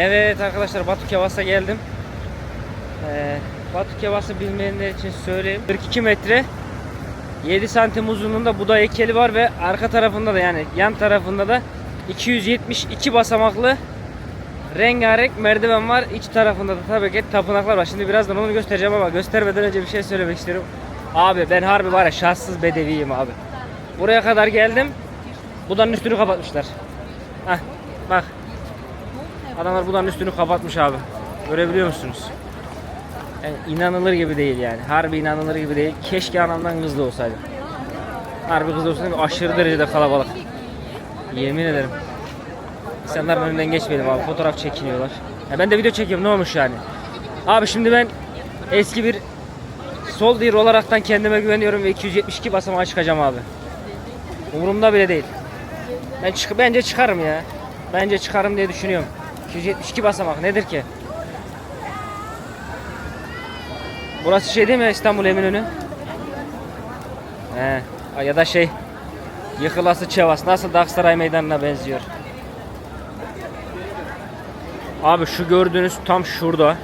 Evet arkadaşlar Batu Kevas'a geldim. Ee, Batu Kevas'ı bilmeyenler için söyleyeyim. 42 metre 7 santim uzunluğunda buda heykeli var ve arka tarafında da yani yan tarafında da 272 basamaklı rengarenk merdiven var. İç tarafında da tabii ki tapınaklar var. Şimdi birazdan onu göstereceğim ama göstermeden önce bir şey söylemek istiyorum. Abi ben harbi var ya şanssız bedeviyim abi. Buraya kadar geldim. Budanın üstünü kapatmışlar. Heh, bak. Adamlar budanın üstünü kapatmış abi. Görebiliyor musunuz? Yani inanılır gibi değil yani. Harbi inanılır gibi değil. Keşke anamdan kızlı olsaydı. Harbi kızlı olsaydı aşırı derecede kalabalık. Yemin ederim. İnsanların önünden geçmedim abi. Fotoğraf çekiniyorlar. Ya ben de video çekiyorum ne olmuş yani. Abi şimdi ben eski bir sol dir olaraktan kendime güveniyorum ve 272 basamağa çıkacağım abi. Umurumda bile değil. Ben çık bence çıkarım ya. Bence çıkarım diye düşünüyorum. 272 basamak nedir ki? Burası şey değil mi İstanbul Eminönü? He. Ya da şey Yıkılası Çevas nasıl da Aksaray Meydanı'na benziyor. Abi şu gördüğünüz tam şurada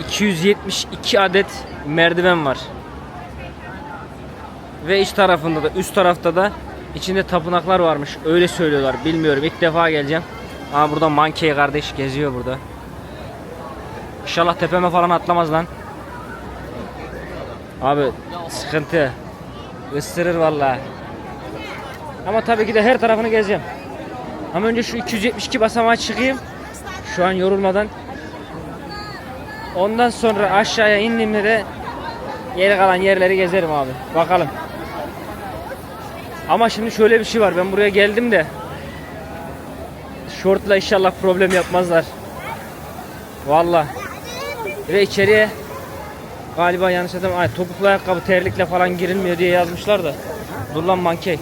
272 adet merdiven var. Ve iç tarafında da üst tarafta da içinde tapınaklar varmış. Öyle söylüyorlar. Bilmiyorum. İlk defa geleceğim. Aa burada Monkey kardeş geziyor burada. İnşallah tepeme falan atlamaz lan. Abi sıkıntı. Isırır vallahi. Ama tabii ki de her tarafını gezeceğim. Ama önce şu 272 basamağa çıkayım. Şu an yorulmadan. Ondan sonra aşağıya indiğimde de geri kalan yerleri gezerim abi. Bakalım. Ama şimdi şöyle bir şey var. Ben buraya geldim de şortla inşallah problem yapmazlar. Valla. Ve içeriye galiba yanlış hatırlamıyorum. Ay, topuklu ayakkabı terlikle falan girilmiyor diye yazmışlar da. Dur lan mankey.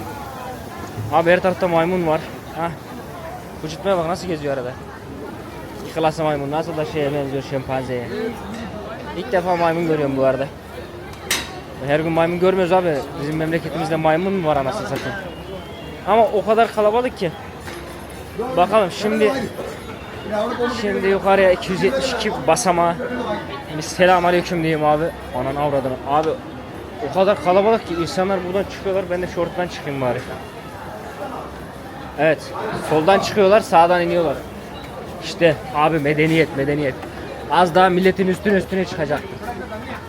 Abi her tarafta maymun var. Hah. Vücutmaya bak nasıl geziyor arada. Yıkılası maymun nasıl da şeye benziyor şempanzeye. İlk defa maymun görüyorum bu arada. Her gün maymun görmüyoruz abi. Bizim memleketimizde maymun mu var anasını satayım. Ama o kadar kalabalık ki. Bakalım şimdi şimdi yukarıya 272 basamağa bir selam aleyküm diyeyim abi. Anan avradını. Abi o kadar kalabalık ki insanlar buradan çıkıyorlar. Ben de şorttan çıkayım bari. Evet. Soldan çıkıyorlar, sağdan iniyorlar. İşte abi medeniyet, medeniyet. Az daha milletin üstüne üstüne çıkacaktı.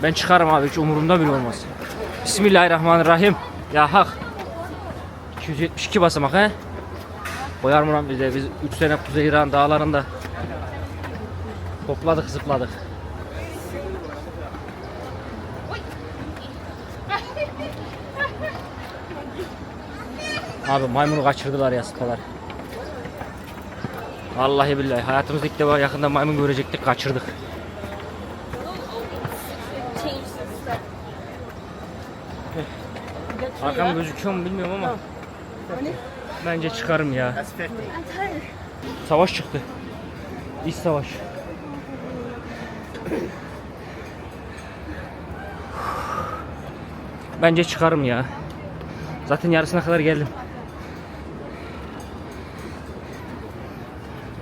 Ben çıkarım abi hiç umurumda bile olmaz. Bismillahirrahmanirrahim. Ya hak. 272 basamak he. Koyar mı lan bize? Biz 3 sene Kuzey İran dağlarında topladık zıpladık. Abi maymunu kaçırdılar ya sıpalar. Vallahi billahi hayatımızda ilk defa yakında maymun görecektik kaçırdık. Arkam gözüküyor mu bilmiyorum ama bence çıkarım ya. Savaş çıktı. İç savaş. Bence çıkarım ya. Zaten yarısına kadar geldim.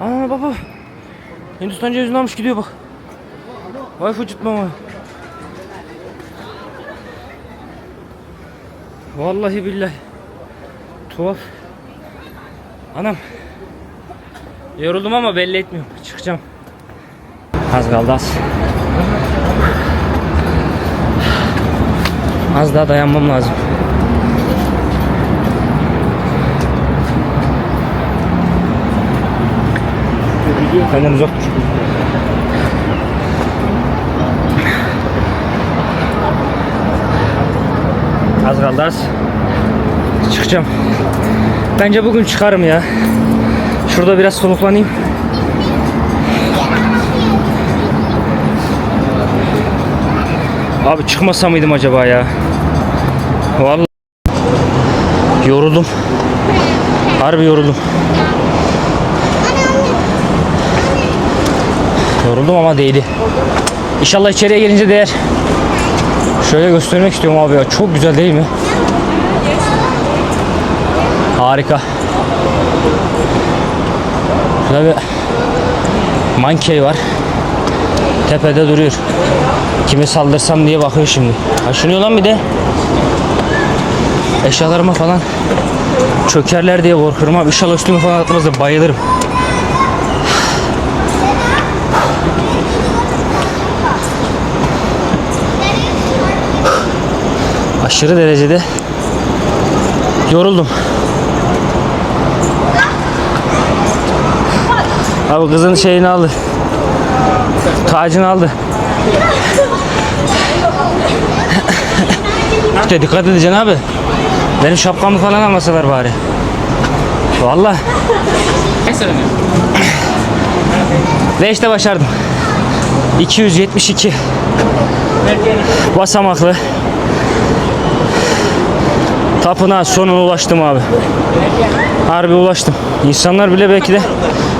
Aa baba. Hindistan cevizini almış gidiyor bak. Vay fıcıtma vay. Vallahi billahi. Tuhaf. Anam. Yoruldum ama belli etmiyorum. Çıkacağım. Az kaldı az. Az daha dayanmam lazım. Benden uzak dur. Az kaldı az. Çıkacağım. Bence bugün çıkarım ya. Şurada biraz soluklanayım. Abi çıkmasa mıydım acaba ya? Vallahi yoruldum. Harbi yoruldum. Yoruldum ama değdi. İnşallah içeriye gelince değer. Şöyle göstermek istiyorum abi ya. Çok güzel değil mi? Harika. Şöyle bir Mankey var. Tepede duruyor. Kimi saldırsam diye bakıyor şimdi. Kaşınıyor lan bir de. Eşyalarıma falan çökerler diye korkuyorum abi. İnşallah üstüme falan atmaz da bayılırım. Aşırı derecede yoruldum. Abi kızın şeyini aldı. Tacını aldı. İşte dikkat edeceksin abi. Benim şapkamı falan almasalar bari. Vallahi. Ve işte başardım. 272 basamaklı tapınağa sonuna ulaştım abi. Harbi ulaştım. İnsanlar bile belki de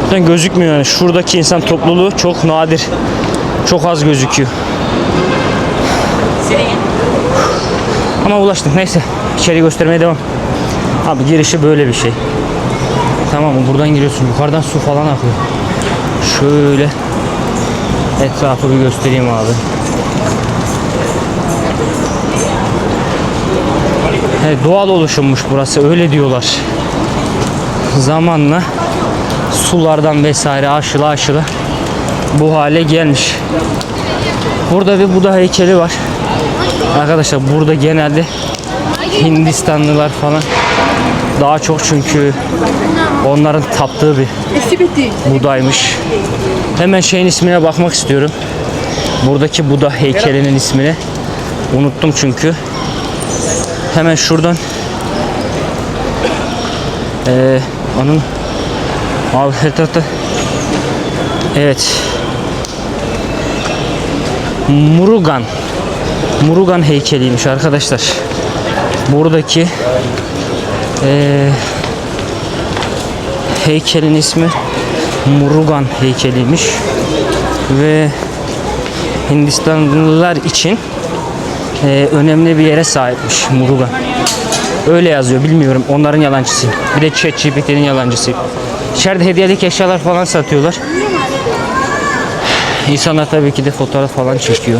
buradan gözükmüyor yani. Şuradaki insan topluluğu çok nadir. Çok az gözüküyor. Ama ulaştım. Neyse. İçeri göstermeye devam. Abi girişi böyle bir şey. Tamam? Buradan giriyorsun. Yukarıdan su falan akıyor. Şöyle etrafı bir göstereyim abi. Evet, doğal oluşummuş burası. Öyle diyorlar. Zamanla sulardan vesaire aşıla aşıla bu hale gelmiş. Burada bir Buda heykeli var. Arkadaşlar burada genelde Hindistanlılar falan daha çok çünkü onların taptığı bir Budaymış. Hemen şeyin ismine bakmak istiyorum. Buradaki Buda heykelinin ismini unuttum çünkü. Hemen şuradan ee, onun abi her evet Murugan Murugan heykeliymiş arkadaşlar. Buradaki ee, heykelin ismi Murugan heykeliymiş ve Hindistanlılar için e, önemli bir yere sahipmiş Murugan. Öyle yazıyor bilmiyorum onların yalancısıyım. Bir de ChatGPT'nin yalancısıyım. İçeride hediyelik eşyalar falan satıyorlar. İnsanlar tabii ki de fotoğraf falan çekiyor.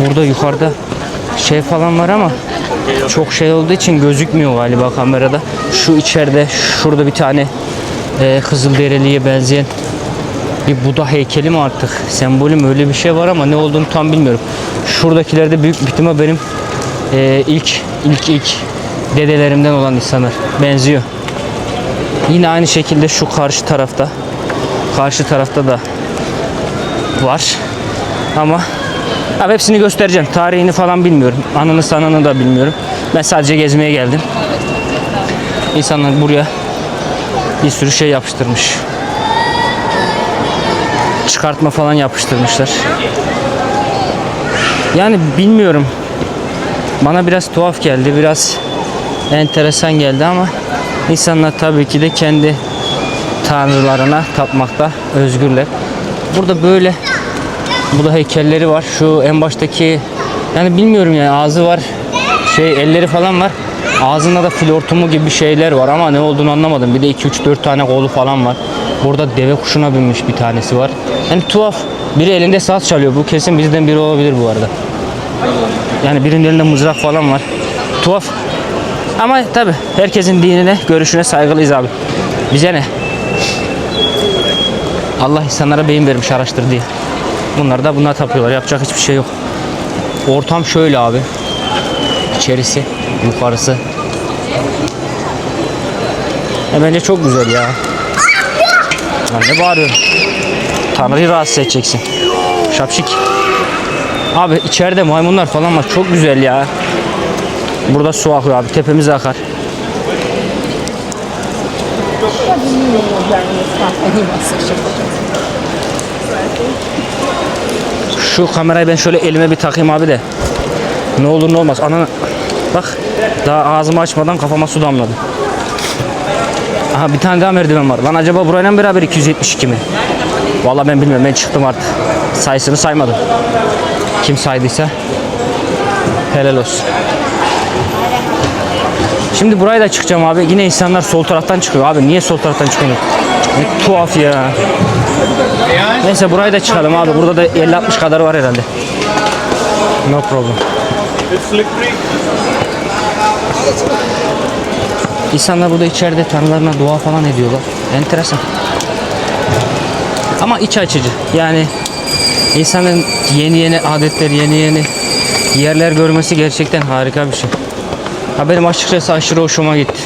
Burada yukarıda şey falan var ama çok şey olduğu için gözükmüyor galiba kamerada. Şu içeride şurada bir tane e, Kızılderili'ye benzeyen bir Buda heykeli mi artık sembolü mü öyle bir şey var ama ne olduğunu tam bilmiyorum. Şuradakilerde büyük ihtimal benim e, ilk ilk ilk dedelerimden olan insanlar benziyor. Yine aynı şekilde şu karşı tarafta karşı tarafta da var. Ama abi hepsini göstereceğim. Tarihini falan bilmiyorum. Anını sanını da bilmiyorum. Ben sadece gezmeye geldim. İnsanlar buraya bir sürü şey yapıştırmış. Çıkartma falan yapıştırmışlar. Yani bilmiyorum. Bana biraz tuhaf geldi. Biraz enteresan geldi ama insanlar tabii ki de kendi tanrılarına tapmakta özgürler. Burada böyle bu da heykelleri var. Şu en baştaki yani bilmiyorum yani ağzı var. Şey elleri falan var. Ağzında da fil hortumu gibi şeyler var ama ne olduğunu anlamadım. Bir de 2 3 4 tane kolu falan var. Burada deve kuşuna binmiş bir tanesi var. Yani tuhaf. Biri elinde saz çalıyor. Bu kesin bizden biri olabilir bu arada. Yani birinin elinde mızrak falan var. Tuhaf. Ama tabi herkesin dinine, görüşüne saygılıyız abi. Bize ne? Allah insanlara beyin vermiş araştır diye. Bunlar da bunlar tapıyorlar. Yapacak hiçbir şey yok. Ortam şöyle abi. İçerisi, yukarısı. E bence çok güzel ya. Lan ne bağırıyorsun? Tanrı'yı rahatsız edeceksin. Şapşik. Abi içeride maymunlar falan var. Çok güzel ya. Burada su akıyor abi. Tepemize akar. Şu kamerayı ben şöyle elime bir takayım abi de. Ne olur ne olmaz. Ananı bak daha ağzımı açmadan kafama su damladı. Aha bir tane daha merdiven var. Lan acaba burayla beraber 272 mi? Vallahi ben bilmiyorum. Ben çıktım artık. Sayısını saymadım. Kim saydıysa helal olsun. Şimdi buraya da çıkacağım abi. Yine insanlar sol taraftan çıkıyor. Abi niye sol taraftan çıkıyorsunuz? Ne tuhaf ya. Neyse burayı da çıkalım abi. Burada da 50-60 kadar var herhalde. No problem. İnsanlar burada içeride tanrılarına dua falan ediyorlar. Enteresan. Ama iç açıcı. Yani insanın yeni yeni adetler, yeni yeni yerler görmesi gerçekten harika bir şey. Ha benim açıkçası aşırı hoşuma gitti.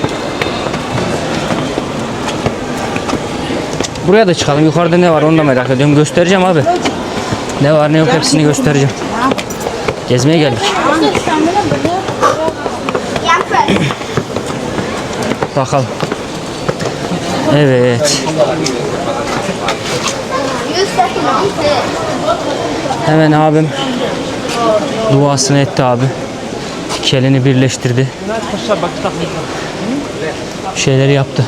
Buraya da çıkalım. Yukarıda ne var onu da merak ediyorum. Göstereceğim abi. Ne var ne yok hepsini göstereceğim. Gezmeye geldik. Bakalım. Evet. Hemen abim duasını etti abi. İki elini birleştirdi. Şeyleri yaptı.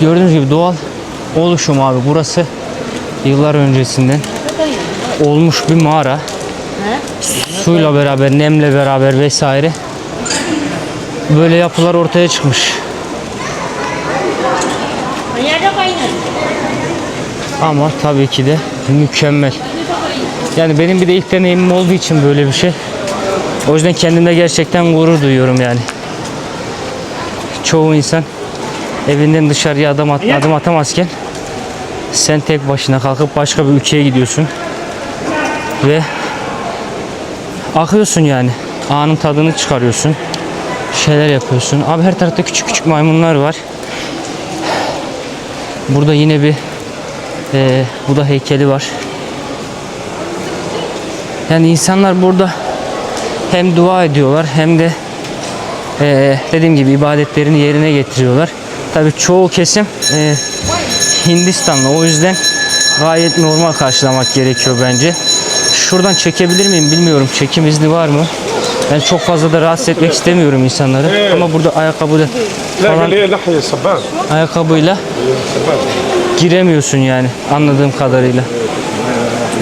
Gördüğünüz gibi doğal oluşum abi. Burası yıllar öncesinden olmuş bir mağara. Suyla beraber, nemle beraber vesaire böyle yapılar ortaya çıkmış. Ama tabii ki de mükemmel. Yani benim bir de ilk deneyimim olduğu için böyle bir şey. O yüzden kendimde gerçekten gurur duyuyorum yani. Çoğu insan evinden dışarıya adım, at, adım atamazken sen tek başına kalkıp başka bir ülkeye gidiyorsun ve akıyorsun yani. Anın tadını çıkarıyorsun. Şeyler yapıyorsun. Abi her tarafta küçük küçük maymunlar var. Burada yine bir e, bu da heykeli var. Yani insanlar burada hem dua ediyorlar hem de e, dediğim gibi ibadetlerini yerine getiriyorlar. Tabii çoğu kesim e, Hindistanlı o yüzden gayet normal karşılamak gerekiyor bence. Şuradan çekebilir miyim bilmiyorum. Çekim izni var mı? Ben çok fazla da rahatsız etmek istemiyorum insanları. Ama burada ayakkabı da falan ayakkabıyla giremiyorsun yani anladığım kadarıyla.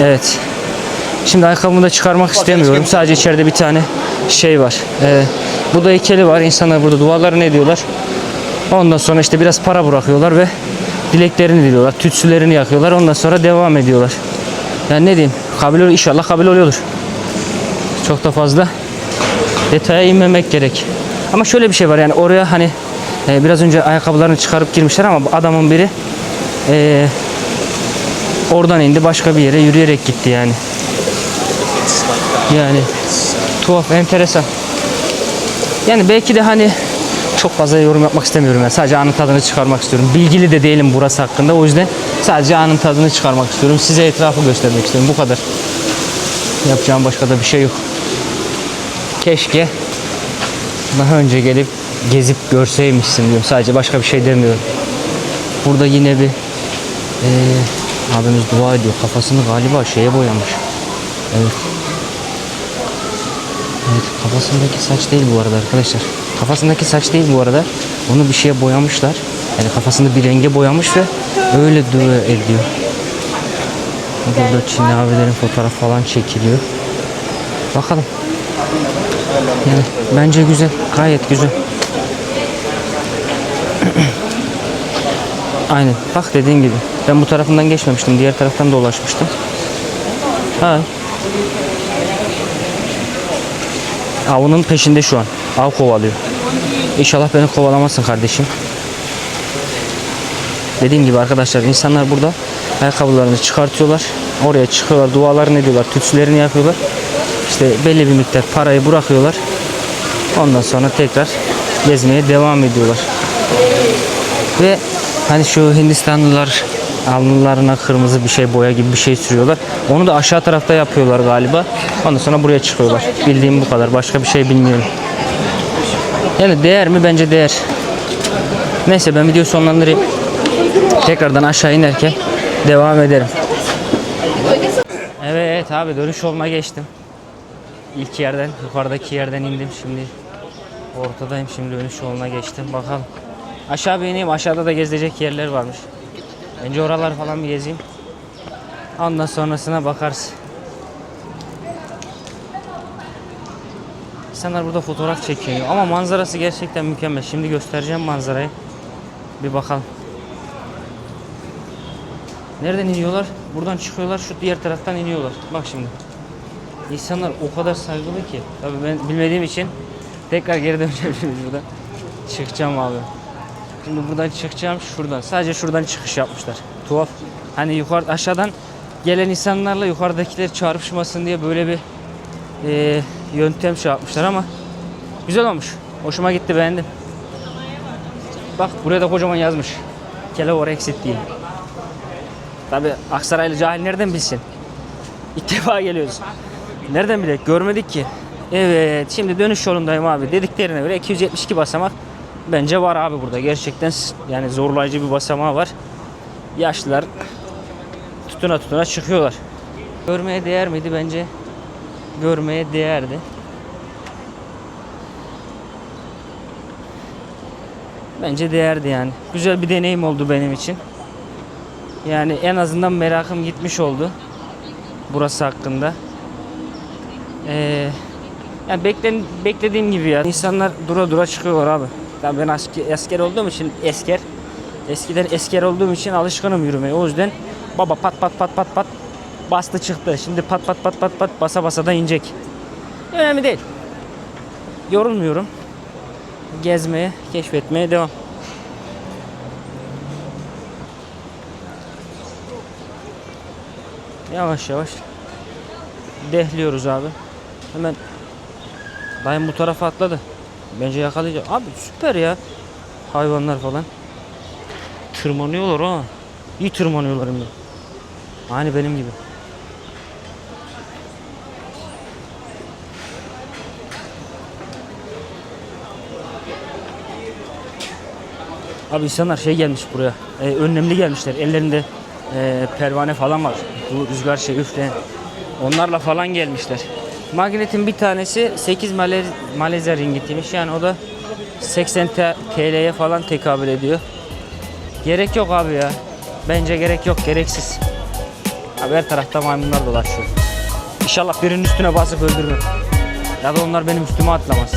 Evet. Şimdi ayakkabımı da çıkarmak istemiyorum. Sadece içeride bir tane şey var. Ee, bu da heykeli var. İnsanlar burada dualarını ediyorlar. Ondan sonra işte biraz para bırakıyorlar ve dileklerini diliyorlar. Tütsülerini yakıyorlar. Ondan sonra devam ediyorlar. Yani ne diyeyim? Kabul inşallah kabul oluyordur. Çok da fazla detaya inmemek gerek. Ama şöyle bir şey var yani oraya hani e, biraz önce ayakkabılarını çıkarıp girmişler ama adamın biri e, oradan indi başka bir yere yürüyerek gitti yani. Yani tuhaf, enteresan. Yani belki de hani çok fazla yorum yapmak istemiyorum yani. Sadece anın tadını çıkarmak istiyorum. Bilgili de değilim burası hakkında. O yüzden sadece anın tadını çıkarmak istiyorum. Size etrafı göstermek istiyorum. Bu kadar. Yapacağım başka da bir şey yok. Keşke daha önce gelip gezip görseymişsin diyorum. Sadece başka bir şey demiyorum. Burada yine bir eee abimiz dua ediyor. Kafasını galiba şeye boyamış. Evet. Evet kafasındaki saç değil bu arada arkadaşlar. Kafasındaki saç değil bu arada. Onu bir şeye boyamışlar. Yani kafasını bir renge boyamış ve öyle dua ediyor. Burada Çinli abilerin fotoğraf falan çekiliyor. Bakalım. Yani bence güzel. Gayet güzel. Aynen. Bak dediğin gibi. Ben bu tarafından geçmemiştim. Diğer taraftan dolaşmıştım. Ha. Avının peşinde şu an. Av kovalıyor. İnşallah beni kovalamazsın kardeşim. Dediğim gibi arkadaşlar insanlar burada ayakkabılarını çıkartıyorlar. Oraya çıkıyorlar, dualarını ediyorlar, tütsülerini yapıyorlar. İşte belli bir miktar parayı bırakıyorlar. Ondan sonra tekrar gezmeye devam ediyorlar. Ve hani şu Hindistanlılar alnlarına kırmızı bir şey boya gibi bir şey sürüyorlar. Onu da aşağı tarafta yapıyorlar galiba. Ondan sonra buraya çıkıyorlar. Bildiğim bu kadar. Başka bir şey bilmiyorum. Yani değer mi? Bence değer. Neyse ben videoyu sonlandırayım. Tekrardan aşağı inerken devam ederim. Evet abi dönüş yoluna geçtim. İlk yerden, yukarıdaki yerden indim. Şimdi ortadayım. Şimdi dönüş yoluna geçtim. Bakalım. Aşağı bir ineyim. Aşağıda da gezilecek yerler varmış. Önce oralar falan bir gezeyim. Ondan sonrasına bakarız. İnsanlar burada fotoğraf çekiyor ama manzarası gerçekten mükemmel. Şimdi göstereceğim manzarayı. Bir bakalım. Nereden iniyorlar? Buradan çıkıyorlar, şu diğer taraftan iniyorlar. Bak şimdi. İnsanlar o kadar saygılı ki. Tabii ben bilmediğim için tekrar geri döneceğim şimdi buradan. Çıkacağım abi. Şimdi buradan çıkacağım şuradan. Sadece şuradan çıkış yapmışlar. Tuhaf. Hani yukarı aşağıdan gelen insanlarla yukarıdakiler çarpışmasın diye böyle bir eee, yöntem şey yapmışlar ama güzel olmuş. Hoşuma gitti beğendim. Bak buraya da kocaman yazmış. Kelavor exit diye. Tabi Aksaraylı cahil nereden bilsin? İlk defa geliyoruz. Nereden bilek? Görmedik ki. Evet şimdi dönüş yolundayım abi. Dediklerine göre 272 basamak bence var abi burada. Gerçekten yani zorlayıcı bir basamağı var. Yaşlılar tutuna tutuna çıkıyorlar. Görmeye değer miydi bence? Görmeye değerdi. Bence değerdi yani. Güzel bir deneyim oldu benim için. Yani en azından merakım gitmiş oldu. Burası hakkında. Ee, yani beklen, beklediğim gibi ya. İnsanlar dura dura çıkıyorlar abi. Ya ben asker, asker olduğum için esker. Eskiden esker olduğum için alışkınım yürümeye. O yüzden baba pat pat pat pat pat bastı çıktı. Şimdi pat pat pat pat pat basa basa da inecek. Önemli değil. Yorulmuyorum. Gezmeye, keşfetmeye devam. Yavaş yavaş dehliyoruz abi. Hemen dayım bu tarafa atladı. Bence yakalayacak. Abi süper ya. Hayvanlar falan. Tırmanıyorlar ha. İyi tırmanıyorlar hem de. Aynı benim gibi. Abi insanlar şey gelmiş buraya. E, önlemli gelmişler. Ellerinde e, pervane falan var. Bu rüzgar şey üfleyen. Onlarla falan gelmişler. Magnetin bir tanesi 8 Male Malezya ringitiymiş. Yani o da 80 T- TL'ye falan tekabül ediyor. Gerek yok abi ya. Bence gerek yok. Gereksiz. Abi her tarafta maymunlar dolaşıyor. İnşallah birinin üstüne basıp öldürürüm. Ya da onlar benim üstüme atlamaz.